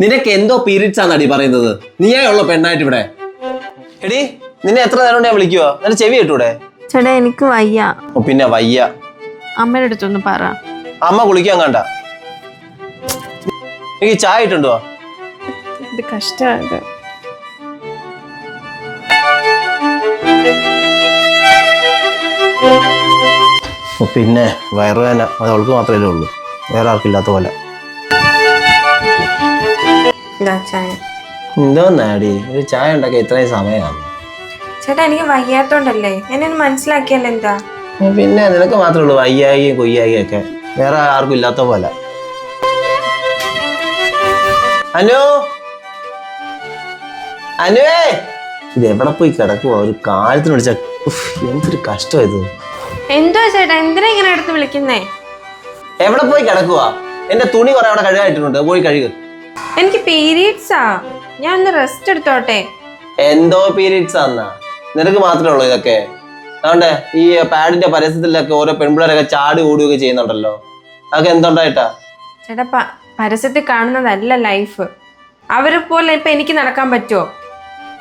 നിനക്ക് എന്തോ പീരീഡ്സ് അടി പറയുന്നത്? നീയേ ഉള്ളു പെണ്ണായിട്ട് ഇവിടെ. എടി നിന്നെ എത്ര നേരം കൊണ്ട് ഞാൻ വിളിക്കുവോ? നിന്റെ ചെവി കേട്ടൂടെ? ചേട്ടാ എനിക്ക് വയ്യ. ഓ, പിന്നെ വയ്യ. അമ്മയുടെ അടുത്തൊന്ന് പറ. അമ്മ കുളിക്കാൻ കണ്ട. എനിക്ക് ചായ ഇട്ടുണ്ടോ? ഇത്. കഷ്ടമായത് ഓ, പിന്നെ വയറുവേന അത് അവൾക്ക് മാത്രമേ ഉള്ളൂ. വേറെ ആർക്കില്ലാത്ത പോലെ. ഇതാ ചായ? എന്തോ ഒരു ചായ ഉണ്ടാക്കി ഇത്രയും സമയമാണ് ചേട്ടാ എനിക്ക് വയ്യാത്തോണ്ടല്ലേ? എന്നെ ഒന്ന് മനസ്സിലാക്കിയല്ലോ എന്താ? പിന്നെ നിനക്ക് മാത്രമേ ഉള്ളൂ വയ്യായിയും കൊയ്യായിയും ഒക്കെ. വേറെ ആർക്കും ഇല്ലാത്ത പോലെ. അനു? അനുവേ ഇത് എവിടെ പോയി കിടക്കുവോ? ഒരു കാലത്തിന് വിളിച്ച എന്തൊരു കഷ്ടം ഇത്. എന്തോ ചേട്ടാ എന്തിനാ ഇങ്ങനെ എടുത്ത് വിളിക്കുന്നേ? എവിടെ പോയി കിടക്കുവാ? എന്റെ തുണി കുറെ അവിടെ കഴുകായിട്ടുണ്ട്. പോയി കഴുകുക എനിക്ക് പീരീഡ്സാ ഞാൻ ഒന്ന് റെസ്റ്റ് എടുത്തോട്ടെ? എന്തോ പീരീഡ്സ് ആന്നാ നിനക്ക് മാത്രമേ ഉള്ളൂ ഇതൊക്കെ. അതുകൊണ്ട് ഈ പാഡിന്റെ പരസ്യത്തിലൊക്കെ ഓരോ പെൺപിള്ളേരൊക്കെ ചാടി ഓടുകയൊക്കെ ചെയ്യുന്നുണ്ടല്ലോ. അതൊക്കെ എന്തുണ്ടായിട്ടാ? ചേട്ടാ പ- പരസ്യത്തിൽ കാണുന്നതല്ല ലൈഫ് അവരെ പോലെ ഇപ്പൊ എനിക്ക് നടക്കാൻ പറ്റുമോ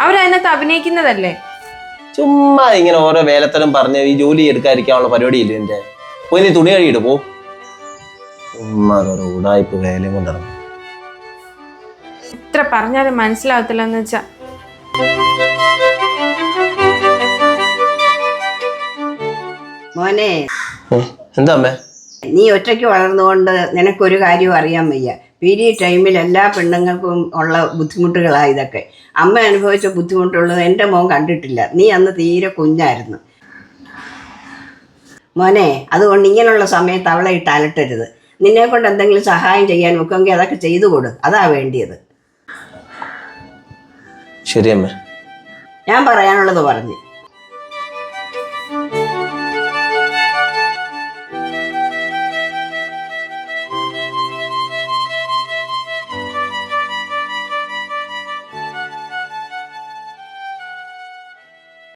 അവരതിനകത്ത് അഭിനയിക്കുന്നതല്ലേ? ചുമ്മാ ഇങ്ങനെ ഓരോ വേലത്തരം പറഞ്ഞ് ഈ ജോലി എടുക്കാതിരിക്കാനുള്ള പരിപാടിയില്ല എന്റെ പോയി നീ തുണി കഴുകിയിട്ട് പോ. ചുമ്മാ ഓരോ ഉടായ്പ വേലയും കൊണ്ടിറങ്ങും എത്ര പറഞ്ഞാലും മനസ്സിലാവത്തില്ല എന്ന് വെച്ചാ. മോനെ എന്താ അമ്മേ? നീ ഒറ്റയ്ക്ക് വളർന്നുകൊണ്ട് നിനക്കൊരു കാര്യം അറിയാൻ വയ്യ. പീരീഡ് ടൈമിൽ എല്ലാ പെണ്ണുങ്ങൾക്കും ഉള്ള ബുദ്ധിമുട്ടുകളാണ് ഇതൊക്കെ. അമ്മ അനുഭവിച്ച ബുദ്ധിമുട്ടുള്ളത് എന്റെ മോൻ കണ്ടിട്ടില്ല. നീ അന്ന് തീരെ കുഞ്ഞായിരുന്നു. മോനെ അതുകൊണ്ട് ഇങ്ങനെയുള്ള സമയത്ത് അവളെ ഇട്ട് അലട്ടരുത്. നിന്നെ കൊണ്ട് എന്തെങ്കിലും സഹായം ചെയ്യാൻ വെക്കുമെങ്കിൽ അതൊക്കെ ചെയ്തു കൊടു. അതാ വേണ്ടിയത്. ശരി അമ്മേ ഞാൻ പറയാനുള്ളത് പറഞ്ഞു.